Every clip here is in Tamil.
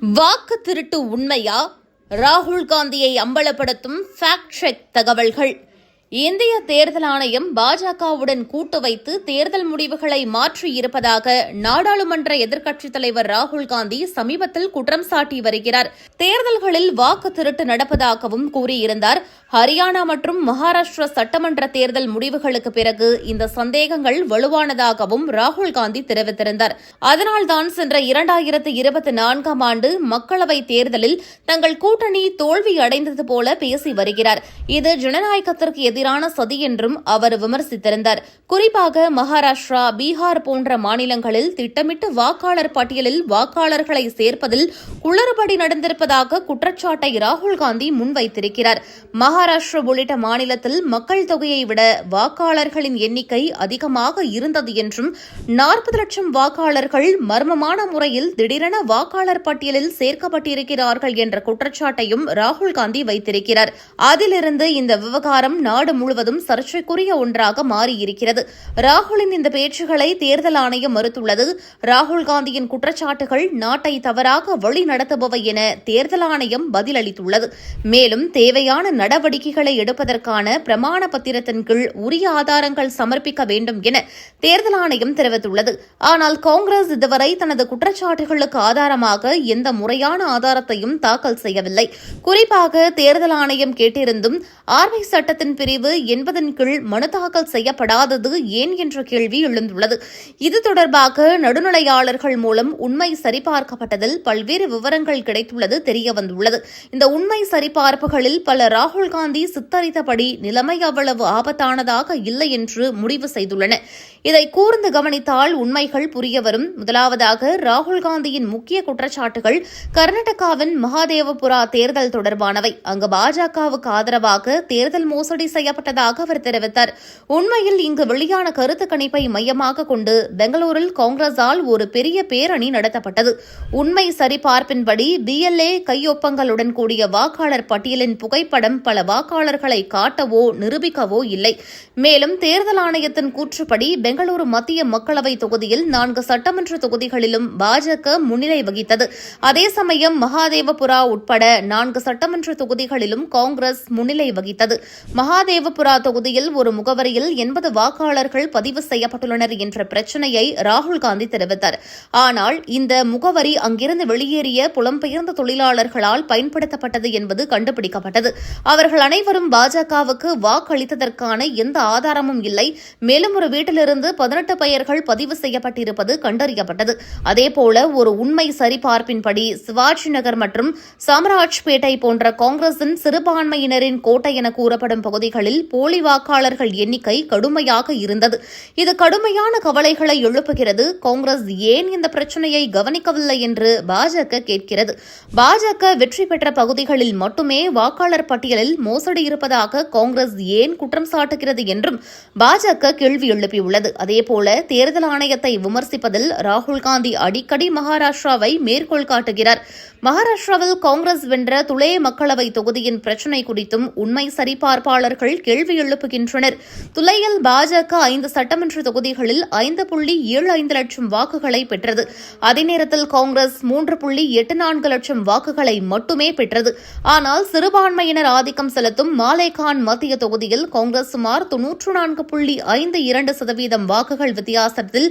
வாக்கு திருட்டு உண்மையா? ராகுல் காந்தியை அம்பலப்படுத்தும் ஃபேக்ட் செக் தகவல்கள். இந்திய தேர்தல் ஆணையம் பாஜகவுடன் கூட்டு வைத்து தேர்தல் முடிவுகளை மாற்றியிருப்பதாக நாடாளுமன்ற எதிர்க்கட்சித் தலைவர் ராகுல் காந்தி சமீபத்தில் குற்றம் சாட்டி வருகிறார். தேர்தல்களில் வாக்கு திருட்டு நடப்பதாகவும் கூறியிருந்தார். ஹரியானா மற்றும் மகாராஷ்டிரா சட்டமன்ற தேர்தல் முடிவுகளுக்கு பிறகு இந்த சந்தேகங்கள் வலுவானதாகவும் ராகுல் காந்தி தெரிவித்திருந்தார். அதனால்தான் சென்ற இரண்டாயிரத்து இருபத்தி நான்காம் ஆண்டு மக்களவைத் தேர்தலில் தங்கள் கூட்டணி தோல்வி அடைந்தது போல பேசி வருகிறார். இது ஜனநாயகத்திற்கு எதிரான சதி என்றும் அவர் விமர்சித்திருந்தார். குறிப்பாக மகாராஷ்டிரா பீகார் போன்ற மாநிலங்களில் திட்டமிட்டு வாக்காளர் பட்டியலில் வாக்காளர்களை சேர்ப்பதில் குளறுபடி நடந்திருப்பதாக குற்றச்சாட்டை ராகுல் காந்தி முன்வைத்திருக்கிறார். மகாராஷ்டிரா உள்ளிட்ட மாநிலத்தில் மக்கள் தொகையை விட வாக்காளர்களின் எண்ணிக்கை அதிகமாக இருந்தது என்றும் நாற்பது லட்சம் வாக்காளர்கள் மர்மமான முறையில் திடீரென வாக்காளர் பட்டியலில் சேர்க்கப்பட்டிருக்கிறார்கள் என்ற குற்றச்சாட்டையும் ராகுல் காந்தி வைத்திருக்கிறார். அதிலிருந்து இந்த விவகாரம் நாடு நாடு முழுவதும் சர்ச்சைக்குரிய ஒன்றாக மாறியிருக்கிறது. ராகுலின் இந்த பேச்சுகளை தேர்தல் ஆணையம் மறுத்துள்ளது. ராகுல் காந்தியின் குற்றச்சாட்டுகள் நாட்டை தவறாக வழி நடத்துபவை என தேர்தல் ஆணையம் பதிலளித்துள்ளது. மேலும் தேவையான நடவடிக்கைகளை எடுப்பதற்கான பிரமாண பத்திரத்தின் கீழ் உரிய ஆதாரங்கள் சமர்ப்பிக்க வேண்டும் என தேர்தல் ஆணையம் தெரிவித்துள்ளது. ஆனால் காங்கிரஸ் இதுவரை தனது குற்றச்சாட்டுகளுக்கு ஆதாரமாக எந்த முறையான ஆதாரத்தையும் தாக்கல் செய்யவில்லை. குறிப்பாக தேர்தல் ஆணையம் கேட்டிருந்தும் ஆர்வை சட்டத்தின் பிரிவு என்பதன் கீழ் மனு தாக்கல் செய்யப்படாதது ஏன் என்ற கேள்வி எழுந்துள்ளது. இது தொடர்பாக நடுநிலையாளர்கள் மூலம் உண்மை சரிபார்க்கப்பட்டதில் பல்வேறு விவரங்கள் கிடைத்துள்ளது தெரியவந்துள்ளது. இந்த உண்மை சரிபார்ப்புகளில் பல ராகுல் காந்தி சித்தரித்தபடி நிலைமை அவ்வளவு ஆபத்தானதாக இல்லை என்று முடிவு செய்துள்ளன. இதை கூர்ந்து கவனித்தால் உண்மைகள் புரியவரும் முதலாவதாக ராகுல் காந்தியின் முக்கிய குற்றச்சாட்டுகள் கர்நாடகாவின் மகாதேவபுரா தேர்தல் தொடர்பானவை. அங்கு பாஜகவுக்கு ஆதரவாக தேர்தல் மோசடி செய்ய செய்யப்பட்டதாக அவர் தெரிவித்தார். உண்மையில் இங்கு வெளியான கருத்து கணிப்பை மையமாக கொண்டு பெங்களூரில் காங்கிரஸால் ஒரு பெரிய பேரணி நடத்தப்பட்டது. உண்மை சரிபார்ப்பின்படி பிஎல்ஏ கையொப்பங்களுடன் கூடிய வாக்காளர் பட்டியலின் புகைப்படம் பல வாக்காளர்களை காட்டவோ நிரூபிக்கவோ இல்லை. மேலும் தேர்தல் ஆணையத்தின் கூற்றுப்படி பெங்களூரு மத்திய மக்களவை தொகுதியில் நான்கு சட்டமன்ற தொகுதிகளிலும் பாஜக முன்னிலை வகித்தது. அதே சமயம் மகாதேவபுரா உட்பட நான்கு சட்டமன்ற தொகுதிகளிலும் காங்கிரஸ் முன்னிலை வகித்தது. மகாதேவ மகாதேவபுரா தொகுதியில் ஒரு முகவரியில் எண்பது வாக்காளர்கள் பதிவு செய்யப்பட்டுள்ளனர் என்ற பிரச்சினையை ராகுல் காந்தி தெரிவித்தார். ஆனால் இந்த முகவரி அங்கிருந்து வெளியேறிய புலம்பெயர்ந்த தொழிலாளர்களால் பயன்படுத்தப்பட்டது என்பது கண்டுபிடிக்கப்பட்டது. அவர்கள் அனைவரும் பாஜகவுக்கு வாக்களித்ததற்கான எந்த ஆதாரமும் இல்லை. மேலும் ஒரு வீட்டிலிருந்து பதினெட்டு பெயர்கள் பதிவு செய்யப்பட்டிருப்பது கண்டறியப்பட்டது. அதேபோல ஒரு உண்மை சரிபார்ப்பின்படி சிவாஜி நகர் மற்றும் சாம்ராஜ்பேட்டை போன்ற காங்கிரசின் சிறுபான்மையினரின் கோட்டை என கூறப்படும் பகுதிகளில் போலி வாக்காளர்கள் எண்ணிக்கை கடுமையாக இருந்தது. இது கடுமையான கவலைகளை எழுப்புகிறது. காங்கிரஸ் ஏன் இந்த பிரச்சனையை கவனிக்கவில்லை என்று பாஜக கேட்கிறது. பாஜக வெற்றி பெற்ற பகுதிகளில் மட்டுமே வாக்காளர் பட்டியலில் மோசடி இருப்பதாக காங்கிரஸ் ஏன் குற்றம் சாட்டுகிறது என்றும் பாஜக கேள்வி எழுப்பியுள்ளது. அதேபோல தேர்தல் ஆணையத்தை விமர்சிப்பதில் ராகுல் காந்தி அடிக்கடி மகாராஷ்டிராவை மேற்கோள் காட்டுகிறார். மகாராஷ்டிராவில் காங்கிரஸ் வென்ற துளே மக்களவை தொகுதியின் பிரச்சினை குறித்தும் உண்மை சரிபார்ப்பாளர்கள் கேள்வி எழுப்புகின்றனர். துளையில் பாஜக ஐந்து சட்டமன்ற தொகுதிகளில் ஐந்து புள்ளி ஏழு ஐந்து லட்சம் வாக்குகளை பெற்றது. அதே நேரத்தில் காங்கிரஸ் மூன்று புள்ளி எட்டு நான்கு லட்சம் வாக்குகளை மட்டுமே பெற்றது. ஆனால் சிறுபான்மையினர் ஆதிக்கம் செலுத்தும் மாலேகான் மத்திய தொகுதியில் காங்கிரஸ் சுமார் தொன்னூற்று நான்கு புள்ளி ஐந்து இரண்டு சதவீதம் வாக்குகள் வித்தியாசத்தில்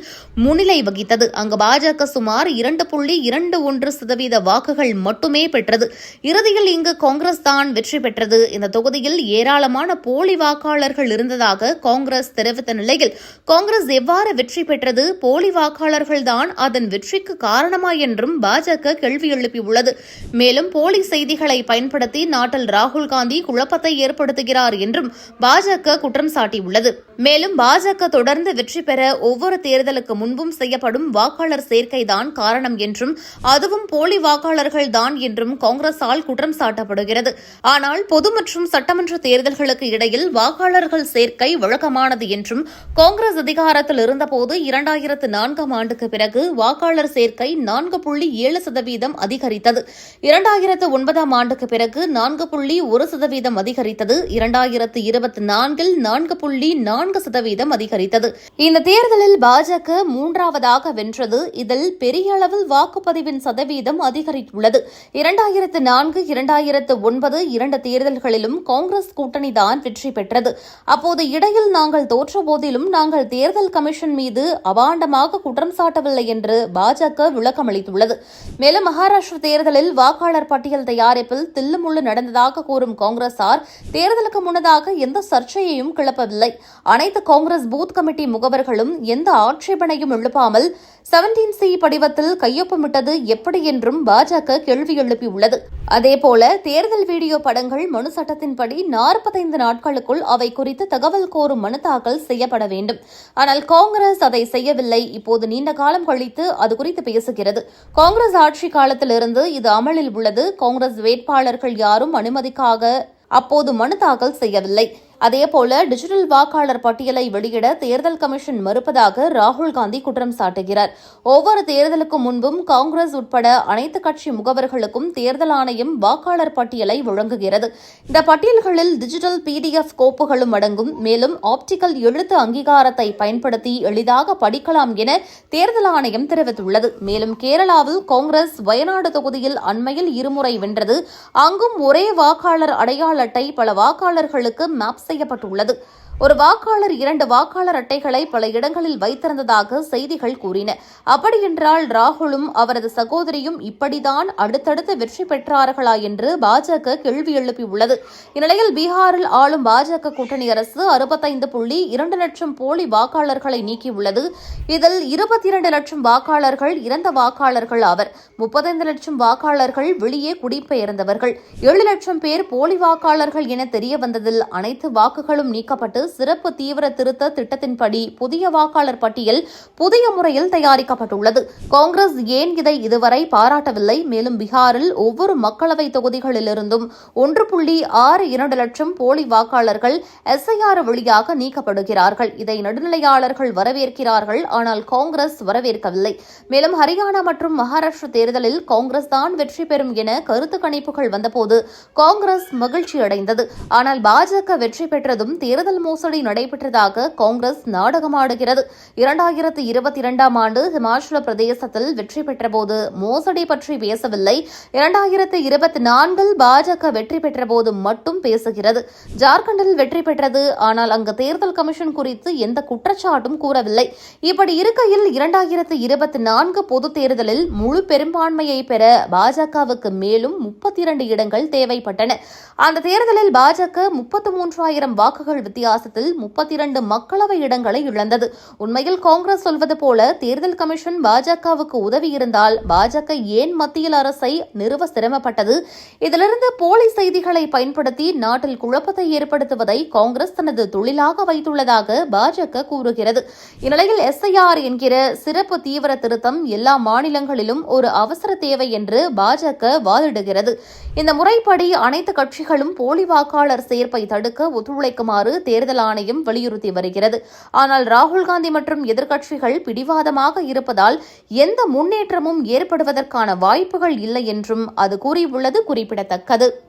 முன்னிலை வகித்தது. அங்கு பாஜக சுமார் இரண்டு புள்ளி இரண்டு ஒன்று சதவீத வாக்குகள் மட்டுமே பெற்றது. இறுதியில் இங்கு காங்கிரஸ் தான் வெற்றி பெற்றது. இந்த தொகுதியில் ஏராளமான போலி வாக்காளர்கள் இருந்ததாக காங்கிரஸ் தெரிவித்த நிலையில் காங்கிரஸ் எவ்வாறு வெற்றி பெற்றது? போலி வாக்காளர்கள்தான் அதன் வெற்றிக்கு காரணமா என்றும் பாஜக கேள்வி எழுப்பியுள்ளது. மேலும் போலி செய்திகளை பயன்படுத்தி நாட்டில் ராகுல் காந்தி குழப்பத்தை ஏற்படுத்துகிறார் என்றும் பாஜக குற்றம் சாட்டியுள்ளது. மேலும் பாஜக தொடர்ந்து வெற்றி பெற ஒவ்வொரு தேர்தலுக்கு முன்பும் செய்யப்படும் வாக்காளர் சேர்க்கைதான் காரணம் என்றும் அதுவும் போலி வாக்காளர்கள் தான் என்றும் காங்கிரசால் குற்றம் சாட்டப்படுகிறது. ஆனால் பொது மற்றும் சட்டமன்ற தேர்தல்களுக்கு இடையில் வாக்காளர்கள் சேர்க்கை வழக்கமானது என்றும் காங்கிரஸ் அதிகாரத்தில் இருந்தபோது இரண்டாயிரத்து நான்காம் ஆண்டுக்கு பிறகு வாக்காளர் சேர்க்கை நான்கு புள்ளி ஏழு சதவீதம் அதிகரித்தது. இரண்டாயிரத்து ஒன்பதாம் ஆண்டுக்கு பிறகு நான்கு புள்ளி ஒரு சதவீதம் அதிகரித்தது. இரண்டாயிரத்து இருபத்தி நான்கில் நான்கு புள்ளி நான்கு சதவீதம் அதிகரித்தது. இந்த தேர்தலில் பாஜக மூன்றாவதாக வென்றது. இதில் பெரிய அளவில் வாக்குப்பதிவின் சதவீதம் அதிகரித்துள்ளது. உள்ளது. இரண்டாயிரத்து நான்கு இரண்டாயிரத்து ஒன்பது இரண்டு தேர்தல்களிலும் காங்கிரஸ் கூட்டணிதான் வெற்றி பெற்றது. அப்போது இடையில் நாங்கள் தோற்ற போதிலும் நாங்கள் தேர்தல் கமிஷன் மீது அபாண்டமாக குற்றம் சாட்டவில்லை என்று பாஜக விளக்கமளித்துள்ளது. மேலும் மகாராஷ்டிர தேர்தலில் வாக்காளர் பட்டியல் தயாரிப்பில் தில்லுமுள்ளு நடந்ததாக கூறும் காங்கிரசார் தேர்தலுக்கு முன்னதாக எந்த சர்ச்சையையும் கிளப்பவில்லை. அனைத்து காங்கிரஸ் பூத் கமிட்டி முகவர்களும் எந்த ஆட்சேபனையும் எழுப்பாமல் செவன்டீன் சி படிவத்தில் கையொப்பமிட்டது எப்படி என்றும் பாஜக கேள்வி எழுப்பியுள்ளது. அதேபோல தேர்தல் வீடியோ படங்கள் மனு சட்டத்தின்படி நாற்பத்தைந்து நாட்களுக்குள் அவை குறித்து தகவல் கோரும் மனு தாக்கல் செய்யப்பட வேண்டும். ஆனால் காங்கிரஸ் அதை செய்யவில்லை. இப்போது நீண்ட காலம் கழித்து அது குறித்து பேசுகிறது. காங்கிரஸ் ஆட்சி காலத்திலிருந்து இது அமலில் உள்ளது. காங்கிரஸ் வேட்பாளர்கள் யாரும் அனுமதிக்காக அப்போது மனு தாக்கல் செய்யவில்லை. அதேபோல டிஜிட்டல் வாக்காளர் பட்டியலை வெளியிட தேர்தல் கமிஷன் மறுப்பதாக ராகுல் காந்தி குற்றம் சாட்டுகிறார். ஒவ்வொரு தேர்தலுக்கும் முன்பும் காங்கிரஸ் உட்பட அனைத்து கட்சி முகவர்களுக்கும் தேர்தல் ஆணையம் வாக்காளர் பட்டியலை வழங்குகிறது. இந்த பட்டியல்களில் டிஜிட்டல் பிடிஎஃப் கோப்புகளும் அடங்கும். மேலும் ஆப்டிக்கல் எழுத்து அங்கீகாரத்தை பயன்படுத்தி எளிதாக படிக்கலாம் என தேர்தல் ஆணையம் தெரிவித்துள்ளது. மேலும் கேரளாவில் காங்கிரஸ் வயநாடு தொகுதியில் அண்மையில் இருமுறை வென்றது. அங்கும் ஒரே வாக்காளர் அடையாள அட்டை பல வாக்காளர்களுக்கு மேப்ஸ் செய்யப்பட்டுள்ளது. ஒரு வாக்காளர் இரண்டு வாக்காளர் அட்டைகளை பல இடங்களில் வைத்திருந்ததாக செய்திகள் கூறின. அப்படியென்றால் ராகுலும் அவரது சகோதரியும் இப்படிதான் அடுத்தடுத்து வெற்றி பெற்றார்களா என்று பாஜக கேள்வி எழுப்பியுள்ளது இந்நிலையில் பீகாரில் ஆளும் பாஜக கூட்டணி அரசு அறுபத்தைந்து புள்ளி இரண்டு லட்சம் போலி வாக்காளர்களை நீக்கியுள்ளது. இதில் இருபத்தி இரண்டு லட்சம் வாக்காளர்கள் இறந்த வாக்காளர்கள் ஆவர். முப்பத்தைந்து லட்சம் வாக்காளர்கள் வெளியே குடிபெயர்ந்தவர்கள். ஏழு லட்சம் பேர் போலி வாக்காளர்கள் என தெரிய வந்ததில் அனைத்து வாக்குகளும் நீக்கப்பட்டு சிறப்பு தீவிர திருத்த திட்டத்தின்படி புதிய வாக்காளர் பட்டியல் புதிய முறையில் தயாரிக்கப்பட்டுள்ளது. காங்கிரஸ் ஏன் இதை இதுவரை பாராட்டவில்லை? மேலும் பீகாரில் ஒவ்வொரு மக்களவை தொகுதிகளிலிருந்தும் ஒன்று புள்ளி ஆறு இரண்டு லட்சம் போலி வாக்காளர்கள் எஸ்ஐஆர் வழியாக நீக்கப்படுகிறார்கள். இதை நடுநிலையாளர்கள் வரவேற்கிறார்கள். ஆனால் காங்கிரஸ் வரவேற்கவில்லை. மேலும் ஹரியானா மற்றும் மகாராஷ்டிரா தேர்தலில் காங்கிரஸ் தான் வெற்றி பெறும் என கருத்து கணிப்புகள் வந்தபோது காங்கிரஸ் மகிழ்ச்சி அடைந்தது ஆனால் பாஜக வெற்றி பெற்றதும் தேர்தல் மோசடி நடைபெற்றதாக காங்கிரஸ் நாடகமாடுகிறது இரண்டாயிரத்து இருபத்தி இரண்டாம் ஆண்டு ஹிமாச்சல பிரதேசத்தில் வெற்றி பெற்றபோது மோசடி பற்றி பேசவில்லை. இரண்டாயிரத்து இருபத்தி நான்கில் பாஜக வெற்றி பெற்றபோது மட்டும் பேசுகிறது. ஜார்க்கண்டில் வெற்றி பெற்றது. ஆனால் அங்கு தேர்தல் கமிஷன் குறித்து எந்த குற்றச்சாட்டும் கூறவில்லை. இப்படி இருக்கையில் இரண்டாயிரத்து இருபத்தி நான்கு பொதுத் தேர்தலில் முழு பெரும்பான்மையை பெற பாஜகவுக்கு மேலும் முப்பத்தி இரண்டு இடங்கள் தேவைப்பட்டன. அந்த தேர்தலில் பாஜக முப்பத்து மூன்றாயிரம் வாக்குகள் வித்தியாசத்தில் முப்பத்தி இரண்டு மக்களவை இடங்களை இழந்தது. உண்மையில் காங்கிரஸ் சொல்வது போல தேர்தல் கமிஷன் பாஜகவுக்கு உதவி இருந்தால் பாஜக ஏன் மத்தியில் அரசை நிறுவ சிரமப்பட்டது? இதிலிருந்து போலி செய்திகளை பயன்படுத்தி நாட்டில் குழப்பத்தை ஏற்படுத்துவதை காங்கிரஸ் தனது தொழிலாக வைத்துள்ளதாக பாஜக கூறுகிறது. இந்நிலையில் எஸ்ஐஆர் என்கிற சிறப்பு தீவிர திருத்தம் எல்லா மாநிலங்களிலும் ஒரு அவசர தேவை என்று பாஜக வாதிடுகிறது. இந்த முறைப்படி அனைத்து கட்சிகளும் போலி வாக்காளர் சேர்ப்பை தடுக்க ஒத்துழைக்குமாறு தேர்தல் ஆணையம் வலியுறுத்தி வருகிறது. ஆனால் ராகுல் காந்தி மற்றும் எதிர்க்கட்சிகள் பிடிவாதமாக இருப்பதால் எந்த முன்னேற்றமும் ஏற்படுவதற்கான வாய்ப்புகள் இல்லை என்றும் அது கூறியுள்ளது குறிப்பிடத்தக்கது.